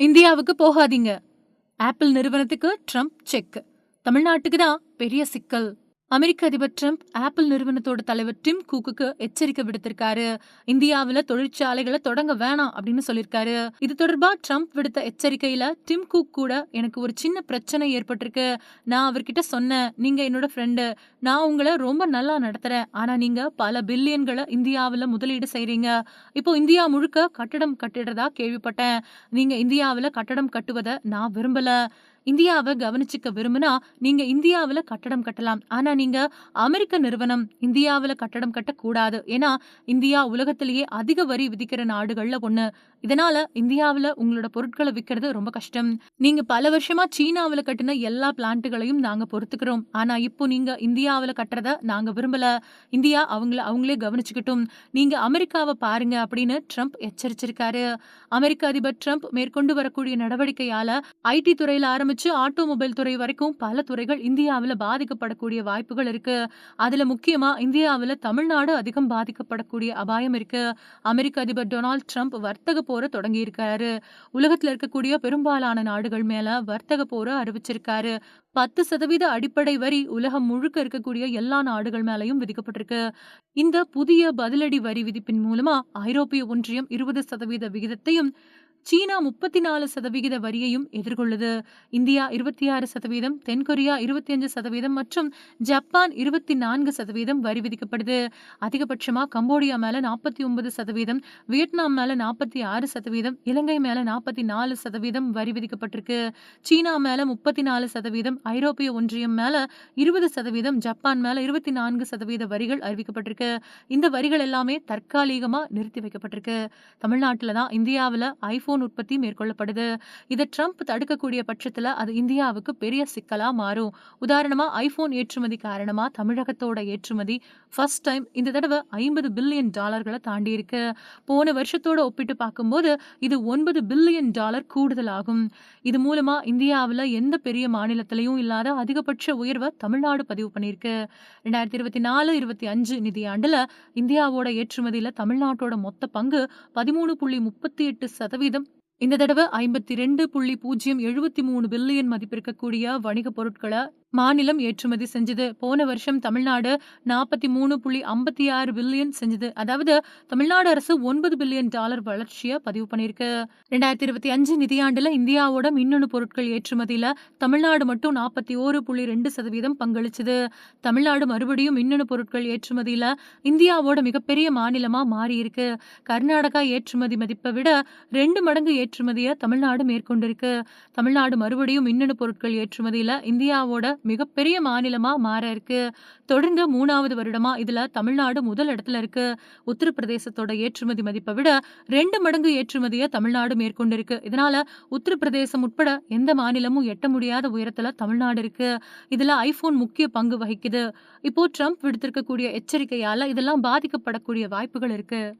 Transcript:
இந்தியாவுக்கு போகாதீங்க. ஆப்பிள் நிறுவனத்துக்கு ட்ரம்ப் செக். தமிழ்நாட்டுக்கு தான் பெரிய சிக்கல். அமெரிக்க அதிபர் ட்ரம்ப் ஆப்பிள் நிறுவனத்தோட தலைவர் டிம் கூக்குக்கு எச்சரிக்கை விடுத்திருக்காரு. இந்தியாவில் தொழிற்சாலைகளை தொடங்க வேணாம் அப்படின்னு சொல்லியிருக்காரு. இது தொடர்பா ட்ரம்ப் விடுத்த எச்சரிக்கையில டிம் குக் கூட எனக்கு ஒரு சின்ன பிரச்சனை ஏற்பட்டிருக்கு. நான் அவர்கிட்ட சொன்னேன் நீங்க என்னோட ஃப்ரெண்டு நான் உங்களை ரொம்ப நல்லா நடத்துறேன். ஆனா நீங்க பல பில்லியன்களை இந்தியாவில் முதலீடு செய்றீங்க. இப்போ இந்தியா முழுக்க கட்டடம் கட்டிடுறதா கேள்விப்பட்டேன். நீங்க இந்தியாவில் கட்டடம் கட்டுவதை நான் விரும்பல. இந்தியாவை கவனிச்சுக்க விரும்பினா நீங்க இந்தியாவில் கட்டடம் கட்டலாம். ஆனா நீங்க அமெரிக்க நிறுவனம் இந்தியாவில் கட்டடம் கட்டக்கூடாது. ஏன்னா இந்தியா உலகத்திலேயே அதிக வரி விதிக்கிற நாடுகள்ல ஒண்ணு. இதனால இந்தியாவில் உங்களோட பொருட்களை விற்கிறது ரொம்ப கஷ்டம். நீங்க பல வருஷமா சீனாவில் கட்டின எல்லா பிளான்ட்டுகளையும் நாங்க பொறுத்துக்கிறோம். ஆனா இப்போ நீங்க இந்தியாவில் கட்டுறத நாங்க விரும்பல. இந்தியா அவங்கள அவங்களே கவனிச்சுக்கிட்டும். நீங்க அமெரிக்காவை பாருங்க அப்படின்னு ட்ரம்ப் எச்சரிச்சிருக்காரு. அமெரிக்க அதிபர் ட்ரம்ப் மேற்கொண்டு வரக்கூடிய நடவடிக்கையால ஐடி துறையில ஆரம்பிச்சு ஆட்டோமொபைல் துறை வரைக்கும் பல துறைகள் இந்தியாவில் பாதிக்கப்படக்கூடிய வாய்ப்புகள் இருக்கு. அதுல முக்கியமா இந்தியாவில் தமிழ்நாடு அதிகம் பாதிக்கப்படக்கூடிய அபாயம் இருக்கு. அமெரிக்க அதிபர் டொனால்ட் ட்ரம்ப் வர்த்தக போரை தொடங்கியிருக்காரு. உலகத்துல இருக்கக்கூடிய பெரும்பாலான நாடுகள் மேல வர்த்தக போரை அறிவிச்சிருக்காரு. பத்து சதவீத அடிப்படை வரி உலகம் முழுக்க இருக்கக்கூடிய எல்லா நாடுகள் மேலையும் விதிக்கப்பட்டிருக்கு. இந்த புதிய பதிலடி வரி விதிப்பின் மூலமா ஐரோப்பிய ஒன்றியம் இருபது சதவீத விகிதத்தையும் சீனா முப்பத்தி நாலு சதவிகித வரியையும் எதிர்கொள்ளுது. இந்தியா இருபத்தி ஆறு சதவீதம் தென்கொரியா இருபத்தி அஞ்சு சதவீதம் மற்றும் ஜப்பான் இருபத்தி நான்கு சதவீதம் வரி விதிக்கப்படுது. அதிகபட்சமாக கம்போடியா மேலே நாற்பத்தி ஒன்பது சதவீதம் வியட்நாம் மேலே நாற்பத்தி ஆறு சதவீதம் இலங்கை மேலே நாற்பத்தி நாலு சதவீதம் வரி விதிக்கப்பட்டிருக்கு. சீனா மேலே முப்பத்தி நாலு சதவீதம் ஐரோப்பிய ஒன்றியம் மேலே இருபது சதவீதம் ஜப்பான் மேலே இருபத்தி நான்கு சதவீத வரிகள் அறிவிக்கப்பட்டிருக்கு. இந்த வரிகள் எல்லாமே தற்காலிகமாக நிறுத்தி வைக்கப்பட்டிருக்கு. தமிழ்நாட்டில் தான் இந்தியாவில் ஐஃபோன் செல்போன் உற்பத்தி மேற்கொள்ளப்படுது. இதை ட்ரம்ப் தடுக்கக்கூடிய பட்சத்தில் அது இந்தியாவுக்கு பெரிய சிக்கலா மாறும். உதாரணமா ஐபோன் ஏற்றுமதி காரணமா தமிழகத்தோட ஏற்றுமதி ஃபர்ஸ்ட் டைம் இந்த தடவை ஐம்பது பில்லியன் டாலர்களை தாண்டி இருக்கு போன வருஷத்தோட ஒப்பிட்டு பார்க்கும்போது இது ஒன்பது பில்லியன் டாலர் கூடுதலாகும். இது மூலமா இந்தியாவில் எந்த பெரிய மாநிலத்திலையும் இல்லாத அதிகபட்ச உயர்வை தமிழ்நாடு பதிவு பண்ணியிருக்கு. ரெண்டாயிரத்தி இருபத்தி நாலு இருபத்தி அஞ்சு நிதியாண்டில் இந்தியாவோட ஏற்றுமதியில தமிழ்நாட்டோட மொத்த பங்கு பதிமூணு புள்ளி முப்பத்தி எட்டு சதவீதம் இந்த தடவை ஐம்பத்தி ரெண்டு புள்ளி பூஜ்ஜியம் எழுபத்தி மூணு பில்லியன் மதிப்பிருக்கக்கூடிய வணிக பொருட்களை மாநிலம் ஏற்றுமதி செஞ்சது. போன வருஷம் தமிழ்நாடு நாற்பத்தி மூணு புள்ளி ஐம்பத்தி ஆறு பில்லியன் செஞ்சது. அதாவது தமிழ்நாடு அரசு ஒன்பது பில்லியன் டாலர் வளர்ச்சியை பதிவு பண்ணியிருக்கு. ரெண்டாயிரத்தி இருபத்தி அஞ்சு நிதியாண்டுல இந்தியாவோட மின்னணு பொருட்கள் ஏற்றுமதியில தமிழ்நாடு மட்டும் நாற்பத்தி ஓரு புள்ளி ரெண்டு சதவீதம் பங்களிச்சது. தமிழ்நாடு மறுபடியும் மின்னணு பொருட்கள் ஏற்றுமதியில இந்தியாவோட மிகப்பெரிய மாநிலமா மாறியிருக்கு. கர்நாடகா ஏற்றுமதி மதிப்பை விட ரெண்டு மடங்கு ஏற்றுமதியை தமிழ்நாடு மேற்கொண்டிருக்கு. தமிழ்நாடு மறுபடியும் மின்னணு பொருட்கள் ஏற்றுமதியில இந்தியாவோட மிகப்பெரிய மாநிலமா மாற இருக்கு. தொடர்ந்து மூணாவது வருடமா இதுல தமிழ்நாடு முதல் இடத்துல இருக்கு. உத்தரப்பிரதேசத்தோட ஏற்றுமதி மதிப்பை விட ரெண்டு மடங்கு ஏற்றுமதியை தமிழ்நாடு மேற்கொண்டிருக்கு. இதனால உத்தரப்பிரதேசம் உட்பட எந்த மாநிலமும் எட்ட முடியாத உயரத்துல தமிழ்நாடு இருக்கு. இதுல ஐபோன் முக்கிய பங்கு வகிக்குது. இப்போ ட்ரம்ப் விடுத்திருக்கக்கூடிய எச்சரிக்கையால இதெல்லாம் பாதிக்கப்படக்கூடிய வாய்ப்புகள் இருக்கு.